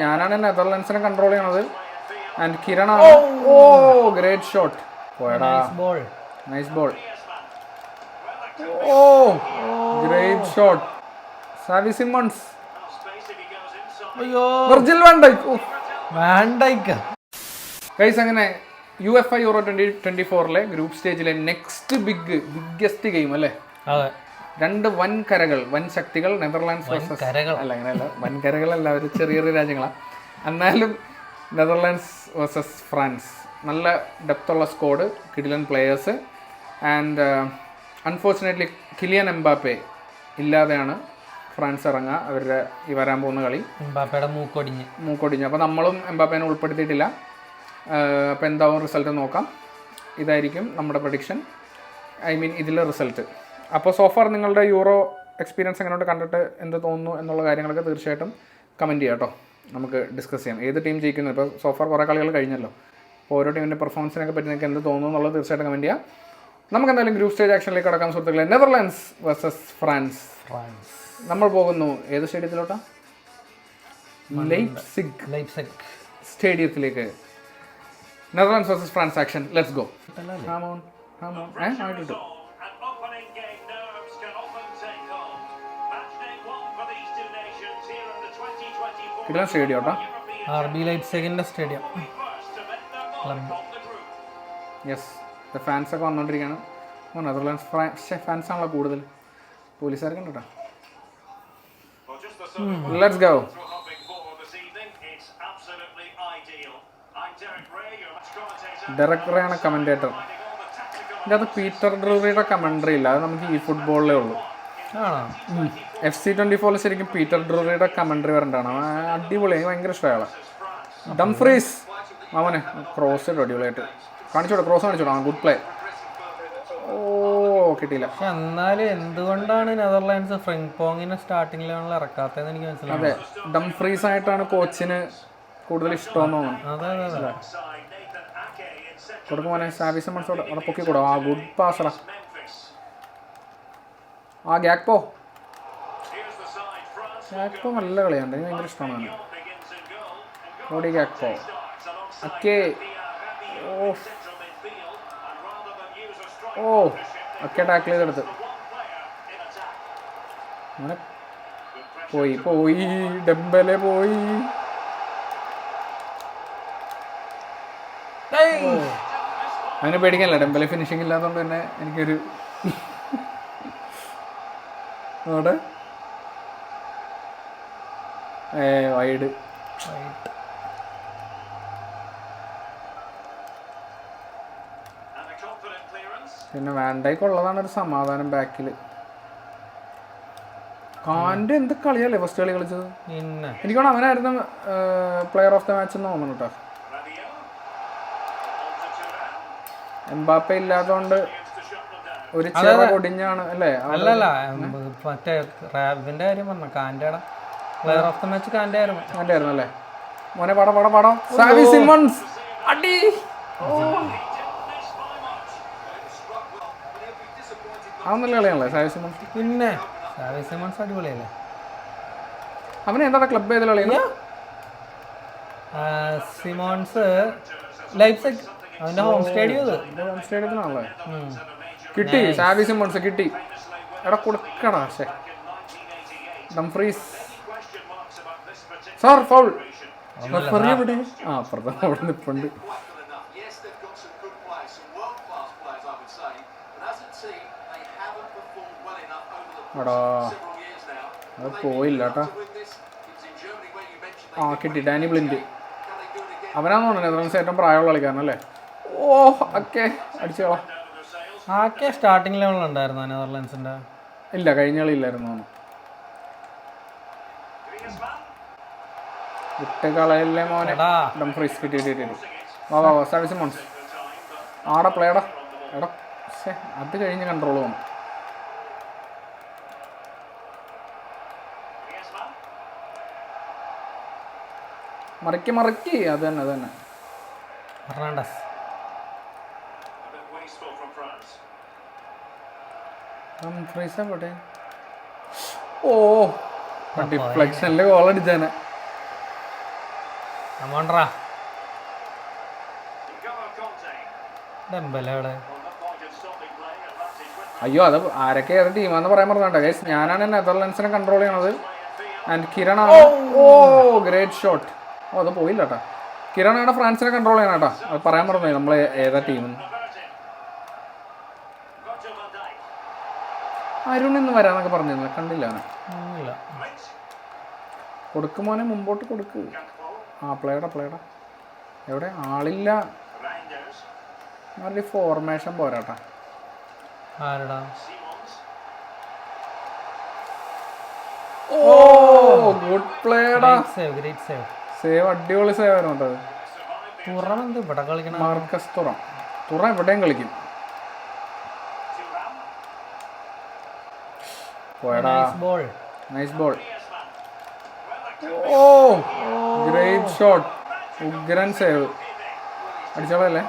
ഞാനാണ് നെതർലാൻഡ്സിനെ കൺട്രോൾ ചെയ്യണത്. ആൻഡ് കിരണാണ് ഓ ഗ്രേറ്റ് ഷോട്ട് പോയടാ. Ball nice ball oh. Great shot Xavi Simons അയ്യോ. വെർജിൽ വാൻഡൈക്ക് വേണ്ടയ്ക്ക ഗൈസ് അങ്ങനെ U F I Euro twenty twenty ഫോറിലെ group സ്റ്റേജിലെ നെക്സ്റ്റ് ബിഗ് ബിഗ്ഗസ്റ്റ് ഗെയിം അല്ലേ? അതെ. രണ്ട് വൻകരകൾ വൻ ശക്തികൾ നെതർലാൻഡ്സ് വേഴ്സസ് കരകൾ. അല്ല അങ്ങനെയല്ല. വൻ കരകളല്ല അവർ ചെറിയ ചെറിയ രാജ്യങ്ങളാണ് എന്നാലും നെതർലാൻഡ്സ് വേഴ്സസ് ഫ്രാൻസ്. നല്ല ഡെപ്തുള്ള സ്കോഡ് കിഡിലൻ players and unfortunately Kylian Mbappe ഇല്ലാതെയാണ് ഫ്രാൻസ് ഇറങ്ങുക. അവരുടെ ഈ വരാൻ പോകുന്ന കളി. എംബാപ്പയുടെ മൂക്കൊടിഞ്ഞ്. മൂക്കൊടിഞ്ഞ്. അപ്പോൾ നമ്മളും എംബാപ്പേനെ ഉൾപ്പെടുത്തിയിട്ടില്ല. അപ്പോൾ എന്താവും റിസൾട്ട് നോക്കാം. ഇതായിരിക്കും നമ്മുടെ പ്രഡിക്ഷൻ ഐ മീൻ ഇതിലെ റിസൾട്ട് അപ്പോൾ സോഫർ നിങ്ങളുടെ യൂറോ എക്സ്പീരിയൻസ് എങ്ങനെയുണ്ട്? കണ്ടിട്ട് എന്ത് തോന്നുന്നു എന്നുള്ള കാര്യങ്ങളൊക്കെ തീർച്ചയായിട്ടും കമന്റ് ചെയ്യാം കേട്ടോ. നമുക്ക് ഡിസ്കസ് ചെയ്യാം. ഏത് ടീം ജയിക്കുന്നു? ഇപ്പോൾ സോഫർ കുറേ കളികൾ കഴിഞ്ഞല്ലോ. അപ്പോൾ ഓരോ ടീമിന്റെ പെർഫോമൻസിനൊക്കെ പറ്റി നിങ്ങൾക്ക് എന്ത് തോന്നുന്നു എന്നുള്ളത് തീർച്ചയായിട്ടും കമന്റ് ചെയ്യാം. നമുക്ക് എന്തായാലും ഗ്രൂപ്പ് സ്റ്റേജ് ആക്ഷനിലേക്ക് കടക്കാം സുഹൃത്തുക്കളെ. നെതർലാൻഡ്സ് വേഴ്സസ് ഫ്രാൻസ് ഫ്രാൻസ് നമ്മൾ പോകുന്നു. ഏത് സ്റ്റേഡിയത്തിലോട്ടാ? Leipzig Leipzig സ്റ്റേഡിയത്തിലേക്ക്. Netherlands versus France action let's go ഹാമോൺ ഹാമോൺ ഏ? ആയിട്ടുണ്ട് ഇതാണ് സ്റ്റേഡിയം കേട്ടോ R B life second stadium. Club. Yes fans ഒക്കെ വന്നുകൊണ്ടിരിക്കുകയാണ് നെതർലാൻഡ്സ് ഫ്രാൻസ് ഫാൻസ് ആണല്ലോ കൂടുതൽ. പോലീസുകാർ കണ്ടോ ലെറ്റ്സ് ഗോ ഡയറക്ടറെ ആണ് കമന്റേറ്റർ ഇതിനകത്ത് പീറ്റർ ഡ്രൈവറിയുടെ കമന്ററി ഇല്ല. അത് നമുക്ക് ഈ ഫുട്ബോളിലേ ഉള്ളൂ. എഫ് സി ട്വന്റി ഫോറിൽ ശരിക്കും പീറ്റർ ഡ്രൂറിയുടെ കമന്ററി വരണ്ടാണ്. അടിപൊളി ഭയങ്കര ഇഷ്ടമാണ് ഡംഫ്രീസ് അവനെ ക്രോസ് ഇട്ടു അടിപൊളിയായിട്ട്. കാണിച്ചോട്ടെ ക്രോസ് കാണിച്ചോട്ടെ ഗുഡ് പ്ലേ ഓ കിട്ടിയില്ല. പക്ഷെ എന്നാലും എന്തുകൊണ്ടാണ് നെതർലാൻഡ്സ് ഫ്രങ്ക് പോങ്ങിനെ സ്റ്റാർട്ടിംഗ് ലെവലിൽ ഇറക്കാത്തതെന്ന് എനിക്ക് മനസ്സിലായി അതെ ഡംഫ്രീസ് ആയിട്ടാണ് കോച്ചിന് കൂടുതൽ ഇഷ്ടമെന്ന് തോന്നുന്നു. അതെ അതെ അതെ. സാവിസ് മനസ്സോടെ അവിടെ ആ ഗുഡ് Memphis. ആ ഗാക്പോ ഗാക്പോ നല്ല കളിയുണ്ട് ഭയങ്കര ഇഷ്ടമാണ്. ഓടി ഗാക്പോ അക്കേ ഓ ഓ അക്കെ ടാക്കിൾ ചെയ്തെടുത്ത്. പോയി പോയി. ഡെമ്പലെ പോയി. അതിന് പേടിക്കല്ല ഡെമ്പലെ ഫിനിഷിംഗ് ഇല്ലാത്തതുകൊണ്ട് തന്നെ എനിക്കൊരു അവിടെ? വൈഡ് പിന്നെ വേണ്ടയ്ക്കുള്ളതാണ് ഒരു സമാധാനം ബാക്കിൽ കാന്റെ എന്ത് കളിയല്ലേ ഫസ്റ്റ് കളി കളിച്ചത്? എനിക്കോണം അവനായിരുന്നു പ്ലെയർ ഓഫ് ദ മാച്ച് എന്ന് തോന്നുന്നു കേട്ടോ. എംബാപ്പ ഇല്ലാത്തതുകൊണ്ട് ഒരു ചിറ കൊടിഞ്ഞാണ് അല്ലേ? അല്ലല്ല മറ്റേ റാബിന്റെ കാര്യം പറഞ്ഞു കാന്റയുടെ player of the match Kante ആയിരുന്നു അല്ലേ? മോനെ പടം പടം പടം. സാവി സിമൺസ് അടി. അവൻ നല്ല കളിയാണല്ലേ സാവി സിമൺസ് പിന്നെ സാവി സിമൺസ് അടിപൊളിയല്ലേ? അവന് എന്താണ് ക്ലബ് ഏതിൽ കളിയാണ് സിമോൺസ് ലൈഫ് സെറ്റ് അവന്റെ ഹോം സ്റ്റേഡിയം ഹോം സ്റ്റേഡിയത്തിലാണല്ലേ. കിട്ടി സാവി സിമ്മൺസ് കിട്ടി. എടാ കൊടുക്കണാ പക്ഷേ ഡംഫ്രീസ്. സാർ ഫൗൾ റഫറിയുടെ ആ പ്രഥമ അവിടെ നിൽപ്പുണ്ട് പോയില്ല കേട്ടാ ആ കിട്ടി ഡാനി ബ്ലിൻഡ്. അവനാന്ന് പറഞ്ഞത് ഏറ്റവും പ്രായമുള്ള കളിക്കാരനല്ലേ? ഓ ഒക്കെ അടിച്ചോളാം. ആക്കെ സ്റ്റാർട്ടിംഗ് ലെവലിൽ ഉണ്ടായിരുന്നു നെതർലാൻഡ്സിന്റെ? ഇല്ല കഴിഞ്ഞ കളിയില്ലായിരുന്നു വിട്ട് കളയല്ലേ മോനെ? ഡംഫ്രീസ് കിട്ടി കിട്ടി കിട്ടി വാ വാ സർവീസ് മോൺസ് ആടെ പ്ലേടാ എടാ. പക്ഷേ അത് കഴിഞ്ഞ് കൺട്രോൾ Griezmann. മറിക്ക് മറിക്ക്. അത് തന്നെ അത് തന്നെ. ഫെർണാണ്ടസ്. ഡംഫ്രീസ് എവിടെ ഓ ഡിഫ്ലക്ഷനിൽ ഗോൾ അടിച്ചാനെ. അയ്യോ അത് ആരൊക്കെ ഏത് ടീമാന്ന് പറയാൻ പറഞ്ഞാ ഗൈസ് ഞാനാണ് നെതർലൻഡ്സിനെ കൺട്രോൾ ചെയ്യണത്. ആൻഡ് കിരൺ ആണ്. ഓ ഗ്രേറ്റ് ഷോട്ട് ഓ അത് പോയില്ല കേട്ടോ കിരൺ ആണ് ഫ്രാൻസിനെ കൺട്രോൾ ചെയ്യണം കേട്ടോ അത് പറയാൻ പറഞ്ഞു നമ്മൾ ഏതാ ടീം അരുൺ എന്ന് വരാന്നൊക്കെ പറഞ്ഞിരുന്നു. കണ്ടില്ല കൊടുക്ക് മോനെ. കൊടുക്കുമോനെ മുമ്പോട്ട് കൊടുക്ക്. ആ പ്ലേയുടെ പ്ലേയുടെ എവിടെ? ആളില്ല. നല്ല ഫോർമേഷൻ പോരാട്ടാ. ആരടാ? ഓ ഗുഡ് പ്ലേടാ സേവ് ഗ്രേറ്റ് സേവ് സേവ് അടിപൊളി സേവ് ആയിരുന്നു കേട്ടോ തുറം എന്ത് ഇവിടെ കളിക്കണം? മാർക്കസ് തുറ. തുറ എവിടെയും കളിക്കും. പോയടാ. Ball nice ball oh great shot ഉഗ്രൻ സേവ് അടിച്ചോളല്ലേ?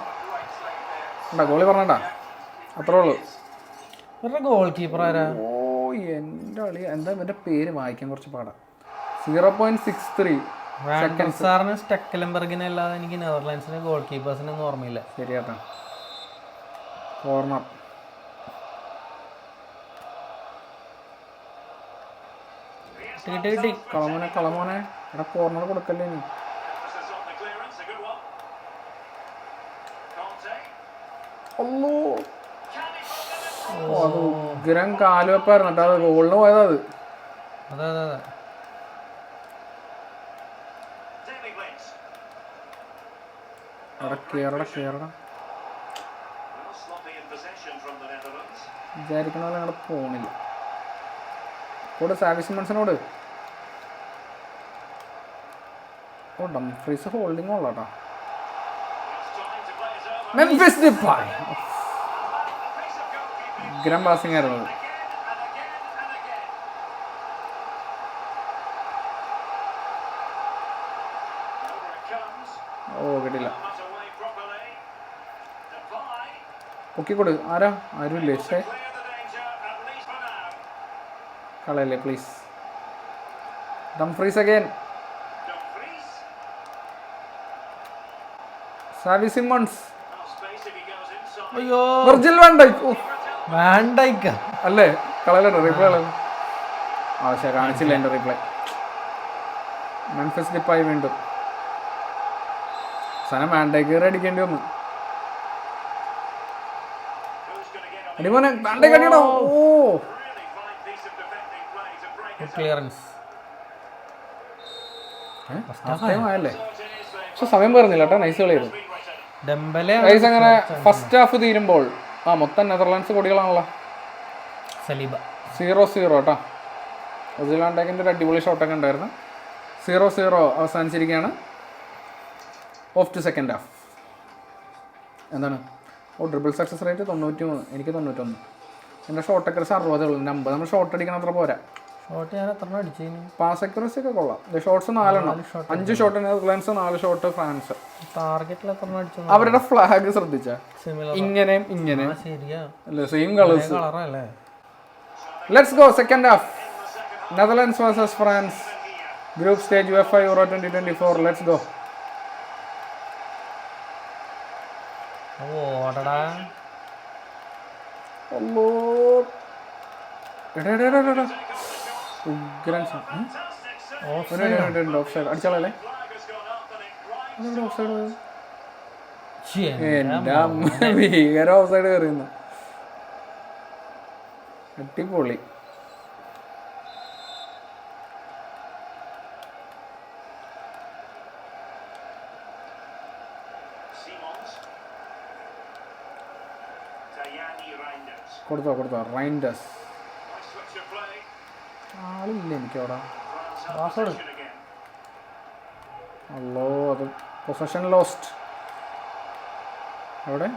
ഉണ്ടാ ഗോളി പറഞ്ഞണ്ടാ അത്രേ ഉള്ളൂ. ഇവരുടെ ഗോൾ കീപ്പർ ആരാ? ഓ എന്റെ കളി. എന്താ ഇവന്റെ പേര്? വായിക്കാൻ കുറച്ച് പാടാ. സീറോ പോയിന്റ് സിക്സ് ത്രീ സാറിന് സ്റ്റെക്കലംബർഗിനെ അല്ലാതെ എനിക്ക് നെതർലാൻഡ്സിന് ഗോൾ കീപ്പേഴ്സിനൊന്നും ഓർമ്മയില്ല. ശരിയാട്ടാ. കോർണർ കിട്ടി കിട്ടി. കളമോനെ കളമോനെ. എടാ കോർണർ കൊടുക്കല്ലേ നീ അത് ഉഗ്രം കാലുവെപ്പായിരുന്നു കേട്ടോ അത് ഗോളിന് പോയതാ അത്. അതെ അതെ. വിചാരിക്കണ പോലെ അങ്ങോട്ട് പോണില്ല. കൂടെ സാവിസ് മൺസിനോട് ഡം ഫ്രീസ് ഹോൾഡിംഗ് ഉള്ള ഗ്രാംബാസിംഗ് ആയിരുന്നു. ഓ കിട്ടില്ല പൊക്കിക്കൊടു ആരാ? ആരുമില്ലേ? പക്ഷേ കളയല്ലേ please Dumfries again Xavi Simons. അയ്യോ. വെർജിൽ വാൻഡൈക്ക് വാൻഡൈക്ക അല്ലേ? കളയലോ റീപ്ലേ കളയുന്നു ആവശ്യം കാണിച്ചില്ല എന്റെ റീപ്ലേ മെൻഫസ് ഡിപ്പായി വീണ്ടും. സാധനം വാൻഡൈക്ക് കയറി അടിക്കേണ്ടി വന്നു? അടിമോനെ വാൻഡൈക്ക് ഓ. ക്ലിയറൻസ് ആയല്ലേ it is പക്ഷെ സമയം പറഞ്ഞില്ല കേട്ടോ നൈസ് കളിയായിരുന്നു അങ്ങനെ ഫസ്റ്റ് ഹാഫ് തീരുമ്പോൾ ആ മൊത്തം നെതർലാൻഡ്സ് കൊടികളാണല്ലോ. സലീബ. സീറോ സീറോ കേട്ടോ ന്യൂസിലാൻഡേക്കിന്റെ ഒരു അടിപൊളി ഷോട്ടൊക്കെ ഉണ്ടായിരുന്നു. സീറോ സീറോ അവസാനിച്ചിരിക്കുകയാണ്. ഓഫ് ടു സെക്കൻഡ് ഹാഫ് എന്താണ്? ഓ ട്രിപ്പിൾ സക്സസ് റേറ്റ് തൊണ്ണൂറ്റി മൂന്ന് എനിക്ക് തൊണ്ണൂറ്റൊന്ന്. എന്റെ ഷോട്ട് അക്രസ് അറുപതേ ഉള്ളൂ. എന്റെ അമ്പത്. നമ്മൾ ഷോട്ട് അടിക്കണം അത്ര പോരാ. ഷോട്ട് ഞാൻ എത്ര അടിച്ചു പാസ് അക്യൂറസി ഒക്കെ കൊള്ളാം. ഷോട്ട്സ് നാലെണ്ണം. അഞ്ച് ഷോട്ട് നെതർലാൻഡ്സ് നാല് ഷോട്ട് ഫ്രാൻസ് ടാർഗറ്റിൽ എത്ര അടിച്ചു? അവരുടെ ഫ്ലാഗ് ശ്രദ്ധിച്ച. ഇങ്ങനെയും ഇങ്ങനെ same colours let's go second half Netherlands versus France group stage U F Euro twenty twenty four let's go ഓടടാ അല്ലോ എടാ, എടാ, എടാ. ഉഗ്രൻ സ- ഉം? Fantastic ഒരു save. മിനിറ്റ്, ഒരു മിനിറ്റ്, offside. അടിച്ചാളല്ലേ Flag has gone up and it right അതെവിടെ ഓഫ്സൈഡ് പോയത് ശ്ശി, എന്റെ അമ്മ ഭീകര ഓഫ്സൈഡ് കയറിയുന്നു അടിപൊളി. കൊടുത്തോ കൊടുത്തോ റൈൻഡസ് ആളില്ല എനിക്ക് അവിടെ പാസ്വേഡ്. അല്ലോ അത് പൊസഷൻ ലോസ്റ്റ് അവിടെ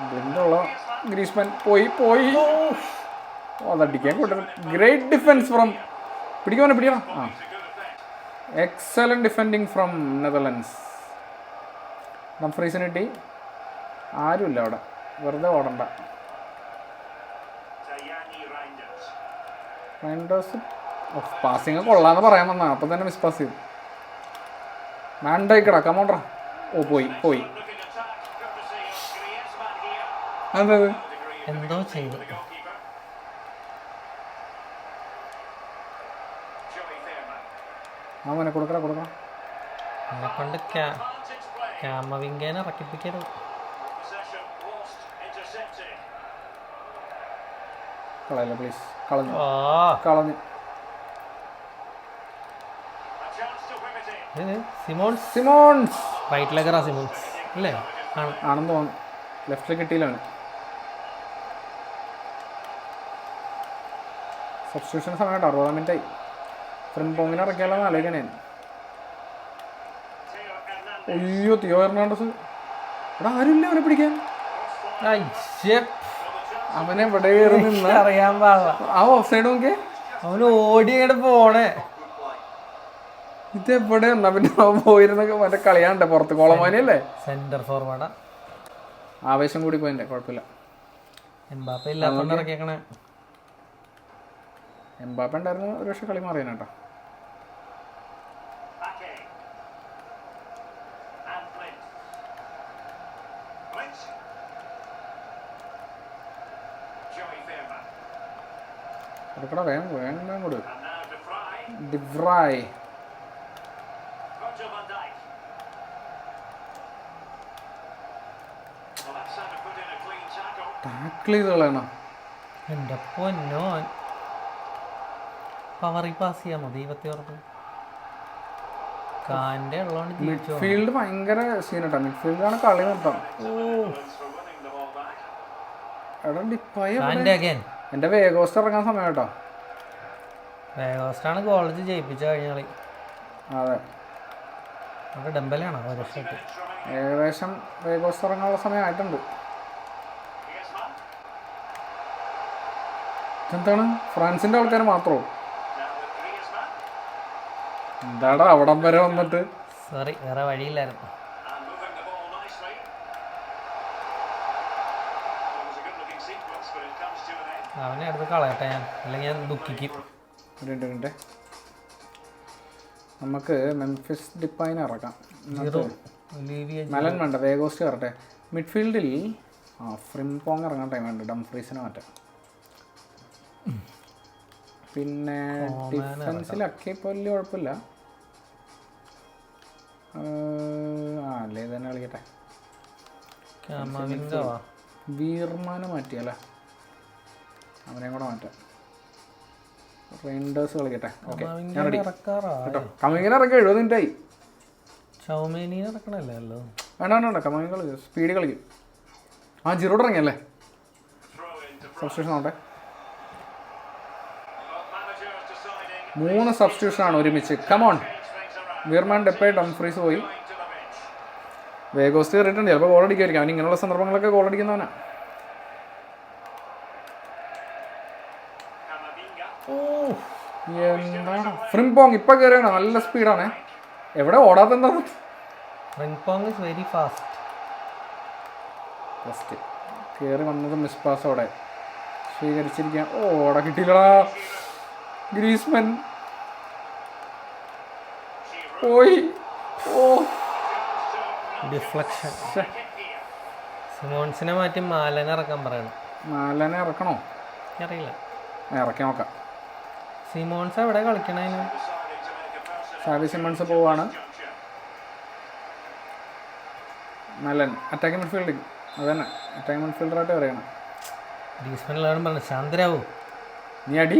ബ്ലിൻഡുള്ള ഗ്രീസ്മൻ പോയി പോയി. അതടിക്കാൻ കൊണ്ടുവരും. ഗ്രേറ്റ് ഡിഫൻസ് ഫ്രം പിടിക്കുവാനോ പിടിക്കണം ആ. എക്സലന്റ് ഡിഫെൻഡിങ് ഫ്രം നെതർലൻഡ്സ് ഡംഫ്രീസിന് കിട്ടി. ആരുമില്ല അവിടെ. വെറുതെ ഓടണ്ട. മാൻഡോസ് ഓഫ് പാസിംഗ് കൊള്ളാന്ന് പറയാൻ വന്നാൽ അപ്പം തന്നെ മിസ് പാസ് ചെയ്തു. മാൻഡോയ്ക്കടാ കമോണ്ട ഓ പോയി പോയി. അതെ എന്തോ ചെയ്തു. അവനെ കൊടുക്കട കൊടുക്ക കൊണ്ട് ക്യാമവിങ്കേനെ റക്കിപ്പിക്കരുത് കളയല്ലോ പ്ലീസ് കളഞ്ഞു. കളഞ്ഞു. സിമോൺസ്. സിമോൺസ്. റൈറ്റ് ലെഗറാ സിമോൺസ്. അല്ലേ? ആണെന്ന് തോന്നുന്നു. ലെഫ്റ്റിൽ കിട്ടിയില്ലാണ്. സബ്സ്റ്റിറ്റ്യൂഷൻ സമയം കേട്ടോ അറുപതാം മിനിറ്റ് ആയി. ഫ്രിംപോങ്ങിനെ ഇറക്കിയാലോ ആലോചിക്കണേ. അയ്യോ തിയോ എർണാണ്ടസ് ഇവിടെ ആരുമില്ല അവനെ പിടിക്കാൻ. അവനെ ഇവിടെ കയറി നിന്ന് അറിയാൻ പാടില്ല ആ ഓഫ് സൈഡ് നോക്കിയേ. അവന് ഓടി പോണേ. ഇത് എവിടെ? പിന്നെ അവൻ പോയിരുന്നൊക്കെ മറ്റേ കളിയാണ്ട് പുറത്ത് കോളമാനല്ലേ സെന്റർ ഫോർവേഡാ ആവേശം കൂടി പോയിന്റെ കുഴപ്പമില്ല. എംബാപ്പ ഇല്ലാത്തോണ്ട് ഇറക്കിയേക്കണേ എംബാപ്പ ഉണ്ടായിരുന്നു ഒരു പക്ഷെ കളി മാറിയാണ് put വേഗം വേഗം clean ഡിവ്രായ് ടാക്കിൾ ചെയ്ത് കളയണം. എന്റെ പൊന്നോ. പവറി പാസ് ചെയ്യാമോ? ദൈവത്തെ ഓർത്ത്. കാന്റെ ഉള്ളതുകൊണ്ട് മിഡ്ഫീൽഡ് ഫീൽഡ് ഭയങ്കര സീനട്ടാ മിഡ്ഫീൽഡാണ് കളി നിർത്താം. ഓ. എടാ ഡിപ്പായി എന്റെ വേഗോസ്റ്റ് ഇറങ്ങാൻ സമയം കേട്ടോ. വേഗോസ്റ്റാണ് കോളേജ് ജയിപ്പിച്ച കഴിഞ്ഞ കളി. അതെ. അവിടെ ഡെമ്പലാണ് ഒരു ഏകദേശം വേഗോസ്റ്റ് ഇറങ്ങാനുള്ള സമയമായിട്ടുണ്ട് എന്താണ് ഫ്രാൻസിന്റെ ആൾക്കാർ മാത്രമോ എന്താടാ അവിടം വരെ വന്നിട്ട്? സോറി വേറെ വഴിയില്ലായിരുന്നു. അവനെ അടുത്ത് കളയട്ടെ ഞാൻ. അല്ലെങ്കിൽ ഞാൻ ദുഃഖിക്കും. നമുക്ക് മെംഫിസ് ഡിപ്പായി ഇറക്കാം. മലൻ വേണ്ട വേഗോസ്റ്റ് കയറട്ടെ മിഡ്ഫീൽഡിൽ ആ ഫ്രിംപോങ് ഇറങ്ങാൻ ടൈം ഉണ്ട്. ഡംഫ്രീസിനെ മാറ്റാം. പിന്നെ ഡിഫൻസിലൊക്കെ ഇപ്പോൾ വലിയ കുഴപ്പമില്ല. ആ അല്ലേ തന്നെ കളിക്കട്ടെ. വീർമാനെ മാറ്റിയല്ലേ? അവനെയും കൂടെ മാറ്റാം. റെയിൻഡേഴ്സ് കളിക്കട്ടെ. ഓക്കെ ഞാൻ റെഡി കേട്ടോ. കമ്മിങ്ങിനെ ഇറക്കി എഴുപത് മിനിറ്റ് ആയി. ചൗമേനീനെ ഇറക്കണല്ലേ അല്ലോ? വേണ്ട വേണ്ട വേണ്ട. കമ്മിങ് കളിക്കും. സ്പീഡ് കളിക്കും. ആ ജിറോഡ് ഇറങ്ങിയല്ലേ സബ്സ്റ്റിറ്റ്യൂഷൻ ആവട്ടെ. മൂന്ന് സബ്സ്റ്റിറ്റ്യൂഷൻ ആണ് ഒരുമിച്ച്. കമോൺ. വീർമാൻ ഡെപ്പേ ഡംഫ്രീസ് പോയി. വേഗോസ് കയറിയിട്ടുണ്ട് ചിലപ്പോൾ ഗോൾ അടിക്കുമായിരിക്കും. അവൻ ഇങ്ങനെയുള്ള സന്ദർഭങ്ങളൊക്കെ ഗോൾ അടിക്കുന്നവനാ. എന്താണ് ഫ്രിംപോങ് ഇപ്പൊ കയറിയാണ് നല്ല സ്പീഡാണ്. എവിടെ ഓടാത്ത എന്താ ഇസ് വെരി ഫാസ്റ്റ് ഫസ്റ്റ് കയറി വന്നത് മിസ് പാസോടെ സ്വീകരിച്ചിരിക്കാൻ. ഓ ഓടെ കിട്ടിയില്ലടാ. ഗ്രീസ്മൻ. പോയി. ഓ. ഡിഫ്ലക്ഷൻ സിമോൺസിനെ മാറ്റി മാലനെ ഇറക്കാൻ പറയണം. മാലനെ ഇറക്കണോ? അറിയില്ല. ഇറക്കി നോക്കാം. സിമോൺസ് എവിടെ കളിക്കണേന് സാവി സിമോൺസ് പോവാണ്. നല്ല അറ്റാക്ക് മിഡ്ഫീൽഡിങ് അതന്നെ. അറ്റാക്ക് മിഡ്ഫീൽഡറായിട്ട് പറയണം ഡീസ്മൻ എല്ലാവരും പറഞ്ഞു ശാന്തരാവൂ നീ അടി.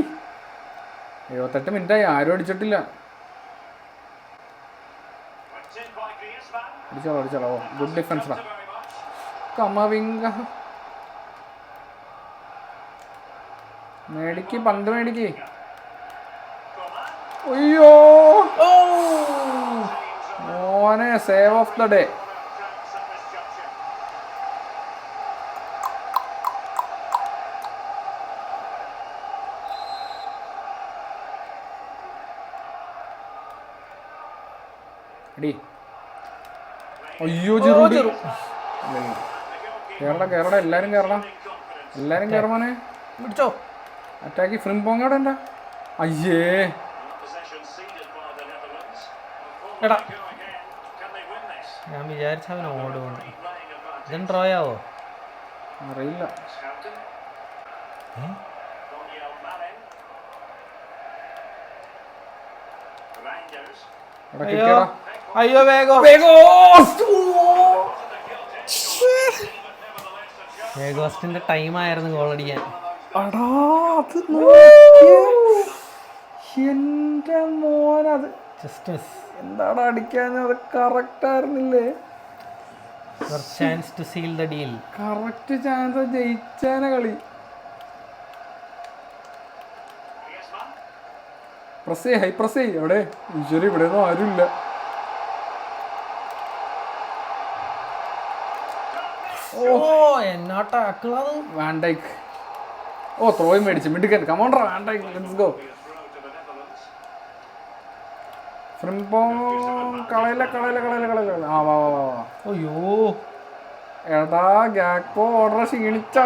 എഴുപത്തെട്ട് മിനിറ്റായി. ആരും അടിച്ചിട്ടില്ല. അടിച്ചോളൂ അടിച്ചോളോ. ഗുഡ് ഡിഫൻസ് കമവിംഗ മേടിക്ക് പന്ത് മേടിക്ക്. അയ്യോ. മോനെ സേവ് ഓഫ് ദ ഡേ. അടി അയ്യോ ചെറുടി കേരള കേരള എല്ലാരും കേരള എല്ലാരും കേറമോനെ പിടിച്ചോ. അറ്റാക്കി ഫ്രിംപോങ്ങടെ എന്റെ അയ്യേ. എടാ. ഞാൻ വിചാരിച്ച അവൻ ഓടുകൊണ്ട്. ഇതും ഡ്രോ അറിയില്ല. എടാ അയ്യോ. വേഗോ. വേഗോ വേഗം വേഗോസ്റ്റിന്റെ ടൈം ആയിരുന്നു ഗോൾ അടിക്കാൻ. അടാ അത് നോക്കിയേ. എന്റെ മോനത്. അത് ജസ്റ്റ് മിസ് എന്താടാ അടിക്കാൻ? അത് കറക്റ്റ് ആയിരുന്നില്ലേ? Chance to seal the deal correct chance ജയിച്ചാന കളി. പ്രസ് ചെയ് ഹൈ പ്രസ് ചെയ് എവിടെ? ഈശ്വരി ഇവിടെ ഒന്നും ആരുമില്ല. ഓ. എന്നാട്ടാ വാൻഡൈക്ക് ഓ ത്രോയും മേടിച്ചു. മിടുക്കൻ. Commander van Dijk let's go Frimpong കളയില്ല കളയില്ല കളയില്ല കളയില്ല ആ വാ വാ വാ വാ അയ്യോ എടാ ഗാക്പോ ഓർഡർ ക്ഷീണിച്ച.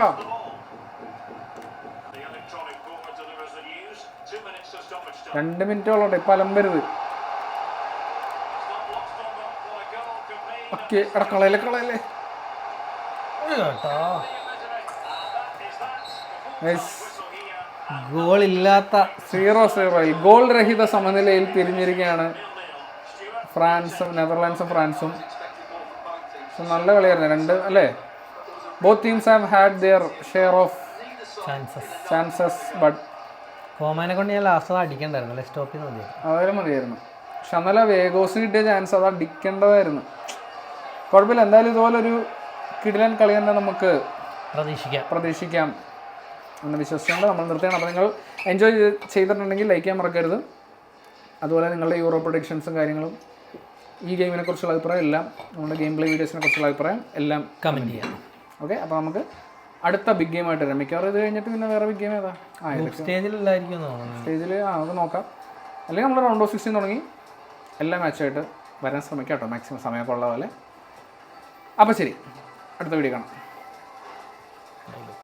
രണ്ട് മിനിറ്റോളം ഇപ്പൊ അലമ്പരുത്. ഓക്കെ എടാ കളയില്ല കളയില്ലേ കേട്ടോ ഇല്ലാത്ത സീറോ സീറോയിൽ ഗോൾ രഹിത സമനിലയിൽ പിരിഞ്ഞിരിക്കുകയാണ് ഫ്രാൻസും നെതർലാൻഡ്സും ഫ്രാൻസും. പക്ഷെ നല്ല കളിയായിരുന്നു. രണ്ട് അല്ലേ? Both teams have had their share of chances chances but കോമാനെ കൊണ്ട് ഞാൻ ലാസ്റ്റ് അത് അടിക്കണ്ടായിരുന്നു. അല്ലെ സ്റ്റോപ്പ് ചെയ്ത് മതി അതായാലും മതിയായിരുന്നു. പക്ഷെ അന്നല്ല വേഗോസിന് കിട്ടിയ ചാൻസ് അത് അടിക്കേണ്ടതായിരുന്നു. കുഴപ്പമില്ല. എന്തായാലും ഇതുപോലൊരു കിടിലൻ കളി തന്നെ നമുക്ക് പ്രതീക്ഷിക്കാം. പ്രതീക്ഷിക്കാം. എന്ന് വിശ്വസിച്ചുകൊണ്ട് നമ്മൾ നിർത്തുകയാണ് അപ്പോൾ നിങ്ങൾ എൻജോയ് ചെയ്തിട്ടുണ്ടെങ്കിൽ ലൈക്ക് ചെയ്യാൻ മറക്കരുത്. അതുപോലെ നിങ്ങളുടെ യൂറോ പ്രൊഡിക്ഷൻസും കാര്യങ്ങളും ഈ ഗെയിമിനെ കുറിച്ചുള്ള അഭിപ്രായം എല്ലാം നമ്മുടെ ഗെയിം പ്ലേ വീഡിയോസിനെ കുറിച്ചുള്ള അഭിപ്രായം എല്ലാം കമന്റ് ചെയ്യാം. ഓക്കെ അപ്പോൾ നമുക്ക് അടുത്ത ബിഗ് ഗെയിം ആയിട്ട് വരാം. മിക്കവാറും ഇത് കഴിഞ്ഞിട്ട് പിന്നെ വേറെ ബിഗ് ഗെയിം ഏതാ? ആ തോന്നുന്നു. സ്റ്റേജിൽ ആ നമുക്ക് നോക്കാം. അല്ലെങ്കിൽ നമ്മൾ റൗണ്ട് ഓഫ് സിക്സ്റ്റീൻ തുടങ്ങി. എല്ലാ മാച്ചായിട്ട് വരാൻ ശ്രമിക്കാം കേട്ടോ. മാക്സിമം സമയമൊക്കെ ഉള്ള പോലെ. അപ്പോൾ ശരി. അടുത്ത വീഡിയോ കാണാം.